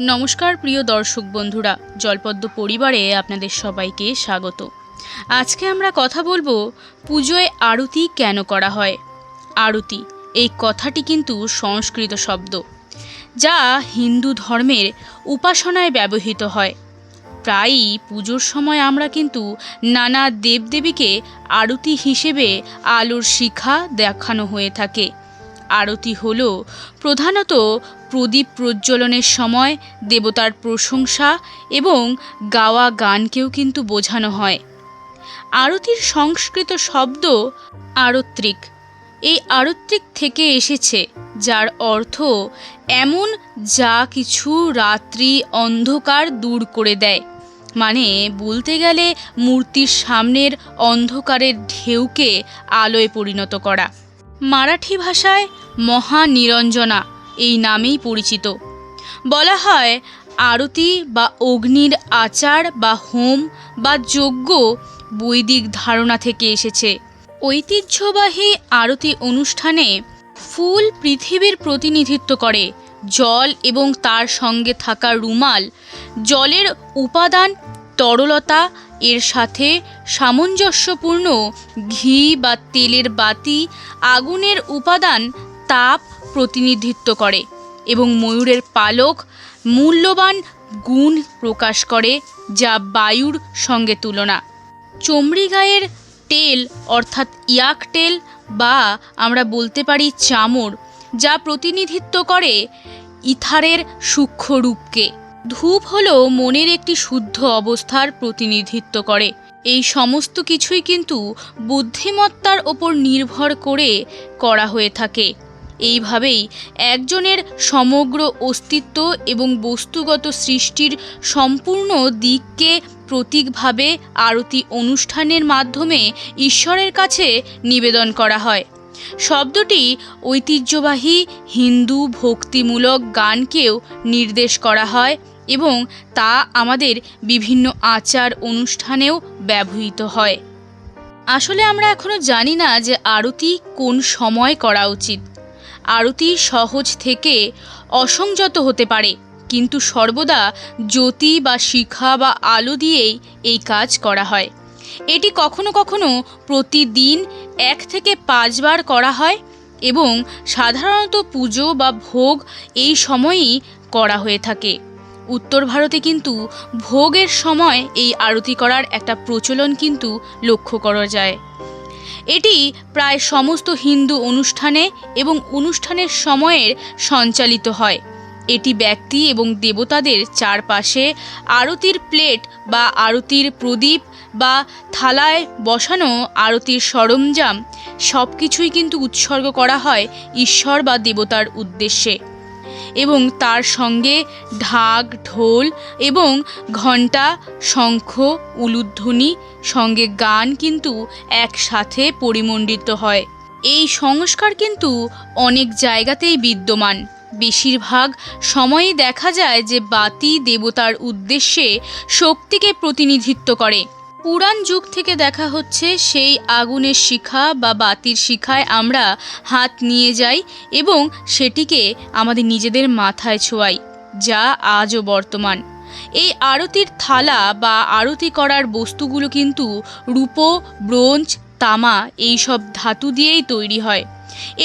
নমস্কার প্রিয় দর্শক বন্ধুরা, জলপদ্ম পরিবারে আপনাদের সবাইকে স্বাগত। আজকে আমরা কথা বলব, পুজোয় আরতি কেন করা হয়? আরতি, এই কথাটি কিন্তু সংস্কৃত শব্দ, যা হিন্দু ধর্মের উপাসনায় ব্যবহৃত হয়। প্রায়ই পুজোর সময় আমরা কিন্তু নানা দেবদেবীকে আরতি হিসেবে আলোর শিখা দেখানো হয়ে থাকে। আরতি হল প্রধানত প্রদীপ প্রজ্বলনের সময়, দেবতার প্রশংসা এবং গাওয়া গানকেও কিন্তু বোঝানো হয়। আরতির সংস্কৃত শব্দ আরত্রিক। এই আরত্রিক থেকে এসেছে, যার অর্থ এমন যা কিছু রাত্রি অন্ধকার দূর করে দেয়। মানে বলতে গেলে মূর্তির সামনের অন্ধকারের ঢেউকে আলোয় পরিণত করা। মারাঠি ভাষায় মহানিরঞ্জনা, এই নামেই পরিচিত। বলা হয়, আরতি বা অগ্নির আচার বা হোম বা যজ্ঞ বৈদিক ধারণা থেকে এসেছে। ঐতিহ্যবাহী আরতি অনুষ্ঠানে ফুল পৃথিবীর প্রতিনিধিত্ব করে, জল এবং তার সঙ্গে থাকা রুমাল, জলের উপাদান, তরলতা এর সাথে সামঞ্জস্যপূর্ণ ঘি বা তেলের বাতি, আগুনের উপাদান, তাপ প্রতিনিধিত্ব করে এবং ময়ূরের পালক মূল্যবান গুণ প্রকাশ করে যা বায়ুর সঙ্গে তুলনা। চমড়ি গায়ের টেল অর্থাৎ ইয়াক টেল বা আমরা বলতে পারি চামড়, যা প্রতিনিধিত্ব করে ইথারের সূক্ষ্ম রূপকে ধূপ হলো মনের একটি শুদ্ধ অবস্থার প্রতিনিধিত্ব করে। এই সমস্ত কিছুই কিন্তু বুদ্ধিমত্তার ওপর নির্ভর করে করা হয়ে থাকে। এইভাবেই একজনের সমগ্র অস্তিত্ব এবং বস্তুগত সৃষ্টির সম্পূর্ণ দিককে প্রতীকভাবে আরতি অনুষ্ঠানের মাধ্যমে ঈশ্বরের কাছে নিবেদন করা হয়। শব্দটি ঐতিহ্যবাহী হিন্দু ভক্তিমূলক গানকেও নির্দেশ করা হয়। এবং তা আমাদের বিভিন্ন আচার অনুষ্ঠানেও ব্যবহৃত হয়। আসলে আমরা এখনও জানি না যে আরতি কোন সময় করা উচিত। আরতি সহজ থেকে অসংযত হতে পারে, কিন্তু সর্বদা জ্যোতি বা শিখা বা আলো দিয়েই এই কাজ করা হয়। এটি কখনো কখনো প্রতিদিন এক থেকে পাঁচবার করা হয় এবং সাধারণত পুজো বা ভোগ এই সময়েই করা হয়ে থাকে। উত্তর ভারতে কিন্তু ভোগের সময় এই আরতি করার একটা প্রচলন কিন্তু লক্ষ্য করা যায়। এটি প্রায় সমস্ত হিন্দু অনুষ্ঠানে এবং অনুষ্ঠানের সময়ের সঞ্চালিত হয়। এটি ব্যক্তি এবং দেবতাদের চারপাশে আরতির প্লেট বা আরতির প্রদীপ বা থালায় বসানো আরতির সরঞ্জাম সব কিছুই কিন্তু উৎসর্গ করা হয় ঈশ্বর বা দেবতার উদ্দেশ্যে। এবং তার সঙ্গে ঢাক, ঢোল এবং ঘণ্টা, শঙ্খ, উলুধ্বনি সঙ্গে গান কিন্তু একসাথে পরিমণ্ডিত হয়। এই সংস্কার কিন্তু অনেক জায়গাতেই বিদ্যমান। বেশিরভাগ সময়ই দেখা যায় যে বাতি দেবতার উদ্দেশ্যে শক্তিকে প্রতিনিধিত্ব করে। পুরাণ যুগ থেকে দেখা হচ্ছে, সেই আগুনের শিখা বা বাতির শিখায় আমরা হাত নিয়ে যাই এবং সেটিকে আমাদের নিজেদের মাথায় ছোঁয়াই, যা আজও বর্তমান। এই আরতির থালা বা আরতি করার বস্তুগুলো কিন্তু রূপো, ব্রোঞ্জ, তামা এই সব ধাতু দিয়েই তৈরি হয়।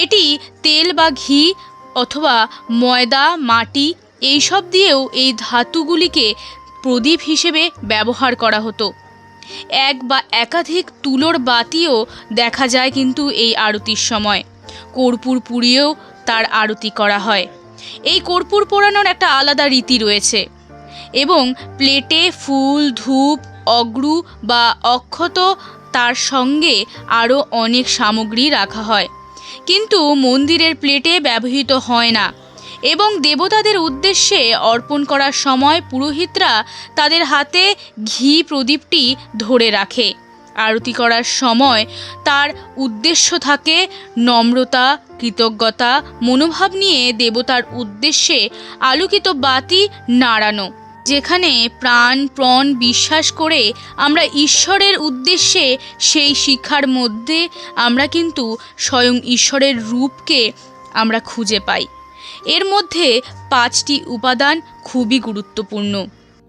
এটি তেল বা ঘি অথবা ময়দা, মাটি এইসব দিয়েও এই ধাতুগুলিকে প্রদীপ হিসেবে ব্যবহার করা হতো। এক বা একাধিক তুলোর বাতিও দেখা যায় কিন্তু এই আরতির সময়। কর্পূর পুড়িয়েও তার আরতি করা হয়। এই কর্পূর পোড়ানোর একটা আলাদা রীতি রয়েছে এবং প্লেটে ফুল, ধূপ, অগ্রু বা অক্ষত তার সঙ্গে আরও অনেক সামগ্রী রাখা হয়। কিন্তু মন্দিরের প্লেটে ব্যবহৃত হয় না। এবং দেবতাদের উদ্দেশ্যে অর্পণ করার সময় পুরোহিতরা তাদের হাতে ঘি প্রদীপটি ধরে রাখে। আরতি করার সময় তার উদ্দেশ্য থাকে নম্রতা, কৃতজ্ঞতা, মনোভাব নিয়ে দেবতার উদ্দেশ্যে আলোকিত বাতি নাড়ানো, যেখানে প্রাণ প্রণ বিশ্বাস করে আমরা ঈশ্বরের উদ্দেশ্যে সেই শিক্ষার মধ্যে আমরা কিন্তু স্বয়ং ঈশ্বরের রূপকে আমরা খুঁজে পাই। এর মধ্যে পাঁচটি উপাদান খুবই গুরুত্বপূর্ণ।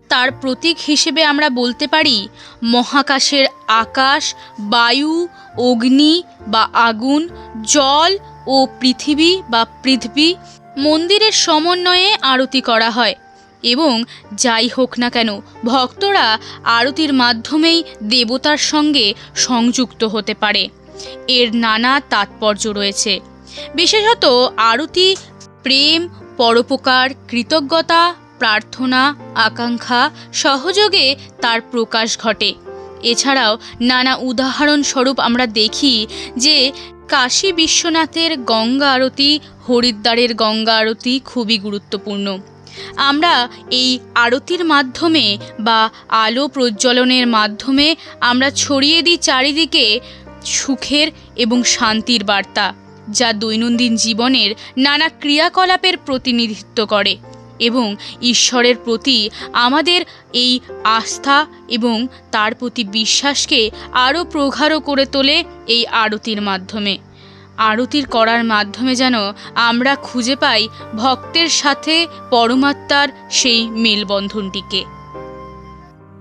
তার প্রতীক হিসেবে আমরা বলতে পারি মহাকাশের আকাশ, বায়ু, অগ্নি বা আগুন, জল ও পৃথিবী বা পৃথিবী মন্দিরের সমন্বয়ে আরতি করা হয়। এবং যাই হোক না কেন, ভক্তরা আরতির মাধ্যমেই দেবতার সঙ্গে সংযুক্ত হতে পারে। এর নানা তাৎপর্য রয়েছে। বিশেষত আরতি প্রেম, পরোপকার, কৃতজ্ঞতা, প্রার্থনা, আকাঙ্ক্ষা সহযোগে তার প্রকাশ ঘটে। এছাড়াও নানা উদাহরণস্বরূপ আমরা দেখি যে কাশী বিশ্বনাথের গঙ্গা আরতি, হরিদ্বারের গঙ্গা আরতি খুবই গুরুত্বপূর্ণ। আমরা এই আরতির মাধ্যমে বা আলো প্রজ্বলনের মাধ্যমে আমরা ছড়িয়ে দিই চারিদিকে সুখের এবং শান্তির বার্তা। যা দৈনন্দিন জীবনের নানা ক্রিয়াকলাপের প্রতিনিধিত্ব করে এবং ঈশ্বরের প্রতি আমাদের এই আস্থা এবং তার প্রতি বিশ্বাসকে আরও প্রগাঢ় করে তোলে এই আরতির মাধ্যমে। আরতির করার মাধ্যমে যেন আমরা খুঁজে পাই ভক্তের সাথে পরমাত্মার সেই মেলবন্ধনটিকে।